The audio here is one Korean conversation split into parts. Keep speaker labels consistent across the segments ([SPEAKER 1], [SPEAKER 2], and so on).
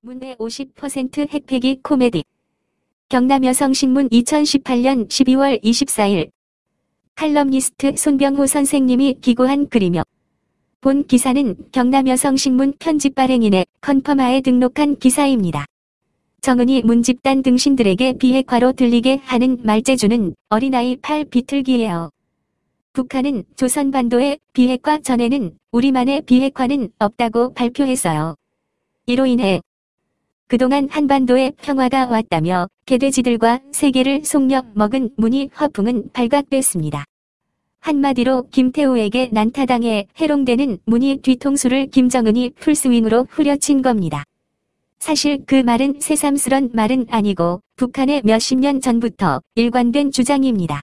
[SPEAKER 1] 문외 50% 핵폐기 코미디 경남여성신문 2018년 12월 24일 칼럼니스트 손병호 선생님이 기고한 글이며 본 기사는 경남여성신문 편집 발행인의 컨펌하에 등록한 기사입니다. 정은이 문집단 등신들에게 비핵화로 들리게 하는 말재주는 어린아이 팔 비틀기예요. 북한은 조선반도의 비핵화 전에는 우리만의 비핵화는 없다고 발표했어요. 이로 인해 그동안 한반도에 평화가 왔다며 개돼지들과 세계를 속력 먹은 문희 화풍은 발각됐습니다. 한마디로 김태우에게 난타당해 해롱되는 문희 뒤통수를 김정은이 풀스윙으로 후려친 겁니다. 사실 그 말은 새삼스런 말은 아니고 북한의 몇십 년 전부터 일관된 주장입니다.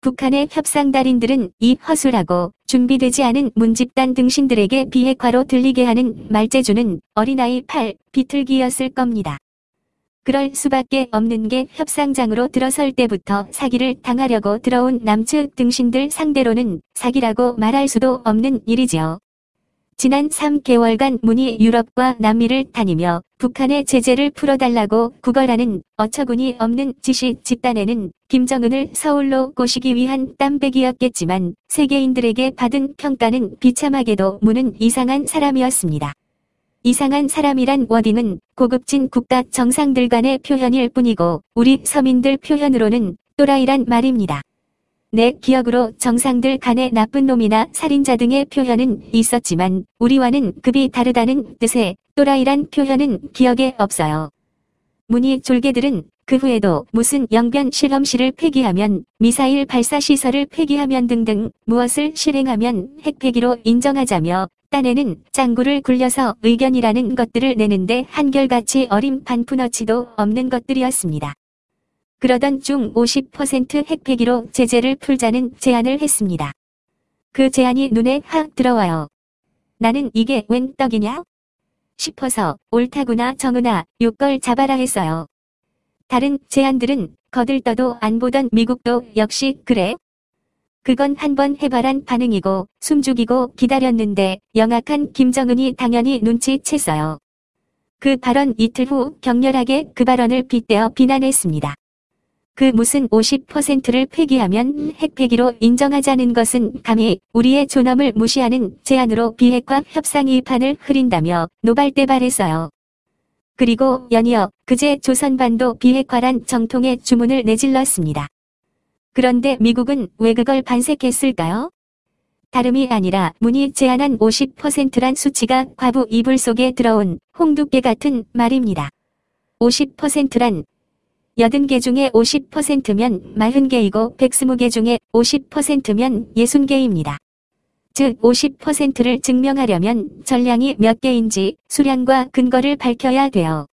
[SPEAKER 1] 북한의 협상 달인들은 이 허술하고 준비되지 않은 문집단 등 신들에게 비핵화로 들리게 하는 말재주는 어린아이 팔 비틀기였을 겁니다. 그럴 수밖에 없는 게 협상장으로 들어설 때부터 사기를 당하려고 들어온 남측 등신들 상대로는 사기라고 말할 수도 없는 일이지요. 지난 3개월간 문희 유럽과 남미를 다니며 북한의 제재를 풀어달라고 구걸하는 어처구니 없는 지시 집단에는 김정은을 서울로 꼬시기 위한 땀배기였겠지만 세계인들에게 받은 평가는 비참하게도 문은 이상한 사람이었습니다. 이상한 사람이란 워딩은 고급진 국가 정상들 간의 표현일 뿐이고 우리 서민들 표현으로는 또라이란 말입니다. 내 기억으로 정상들 간의 나쁜 놈이나 살인자 등의 표현은 있었지만 우리와는 급이 다르다는 뜻의 또라이란 표현은 기억에 없어요. 문희 졸개들은 그 후에도 무슨 영변 실험실을 폐기하면 미사일 발사 시설을 폐기하면 등등 무엇을 실행하면 핵폐기로 인정하자며 딴에는 짱구를 굴려서 의견이라는 것들을 내는데 한결같이 어림 반푼어치도 없는 것들이었습니다. 그러던 중 50% 핵폐기로 제재를 풀자는 제안을 했습니다. 그 제안이 눈에 확 들어와요. 나는 이게 웬 떡이냐? 싶어서 옳다구나 정은아 욕걸 잡아라 했어요. 다른 제안들은 거들떠도 안 보던 미국도 역시 그래? 그건 한 번 해봐란 반응이고 숨죽이고 기다렸는데 영악한 김정은이 당연히 눈치챘어요. 그 발언 이틀 후 격렬하게 그 발언을 빗대어 비난했습니다. 그 무슨 50%를 폐기하면 핵폐기로 인정하자는 것은 감히 우리의 존엄을 무시하는 제안으로 비핵화 협상 이 판을 흐린다며 노발대발했어요. 그리고 연이어 그제 조선반도 비핵화란 정통의 주문을 내질렀습니다. 그런데 미국은 왜 그걸 반색했을까요? 다름이 아니라 문이 제안한 50%란 수치가 과부 이불 속에 들어온 홍두깨 같은 말입니다. 50%란 80개 중에 50%면 40개이고 120개 중에 50%면 60개입니다. 즉 50%를 증명하려면 전량이 몇 개인지 수량과 근거를 밝혀야 돼요.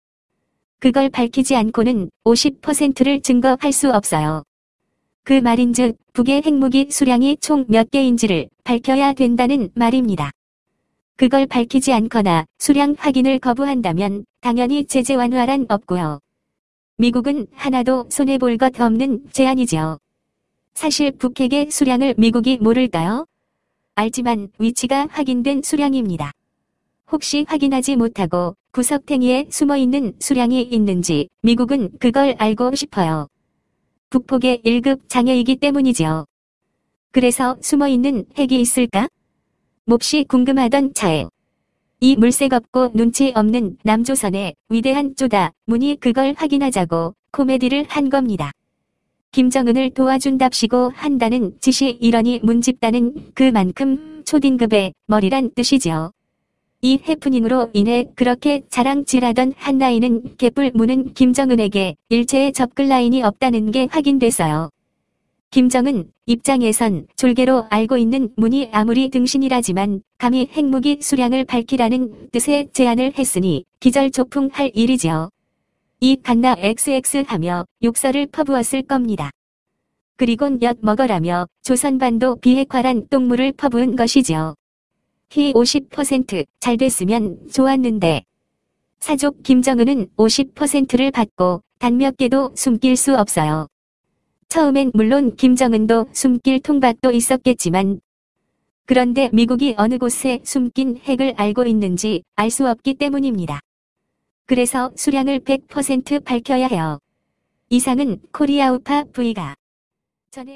[SPEAKER 1] 그걸 밝히지 않고는 50%를 증거할 수 없어요. 그 말인즉 북의 핵무기 수량이 총 몇 개인지를 밝혀야 된다는 말입니다. 그걸 밝히지 않거나 수량 확인을 거부한다면 당연히 제재 완화란 없고요. 미국은 하나도 손해볼 것 없는 제안이죠. 사실 북핵의 수량을 미국이 모를까요? 알지만 위치가 확인된 수량입니다. 혹시 확인하지 못하고 구석탱이에 숨어있는 수량이 있는지 미국은 그걸 알고 싶어요. 북폭의 1급 장애이기 때문이죠. 그래서 숨어있는 핵이 있을까? 몹시 궁금하던 차에 이 물색 없고 눈치 없는 남조선의 위대한 쪼다 문이 그걸 확인하자고 코미디를 한 겁니다. 김정은을 도와준답시고 한다는 짓이 이러니 문집단은 그만큼 초딩급의 머리란 뜻이지요. 이 해프닝으로 인해 그렇게 자랑질하던 한나이는 개뿔 무는 김정은에게 일체의 접근 라인이 없다는 게 확인됐어요. 김정은 입장에선 졸개로 알고 있는 문이 아무리 등신이라지만 감히 핵무기 수량을 밝히라는 뜻의 제안을 했으니 기절초풍할 일이지요. 이 갓나 XX 하며 욕설을 퍼부었을 겁니다. 그리곤 엿 먹어라며 조선반도 비핵화란 똥물을 퍼부은 것이지요. 히 50%잘 됐으면 좋았는데 사족 김정은은 50%를 받고 단 몇 개도 숨길 수 없어요. 처음엔 물론 김정은도 숨길 통박도 있었겠지만 그런데 미국이 어느 곳에 숨긴 핵을 알고 있는지 알 수 없기 때문입니다. 그래서 수량을 100% 밝혀야 해요. 이상은 코리아우파 V가 전에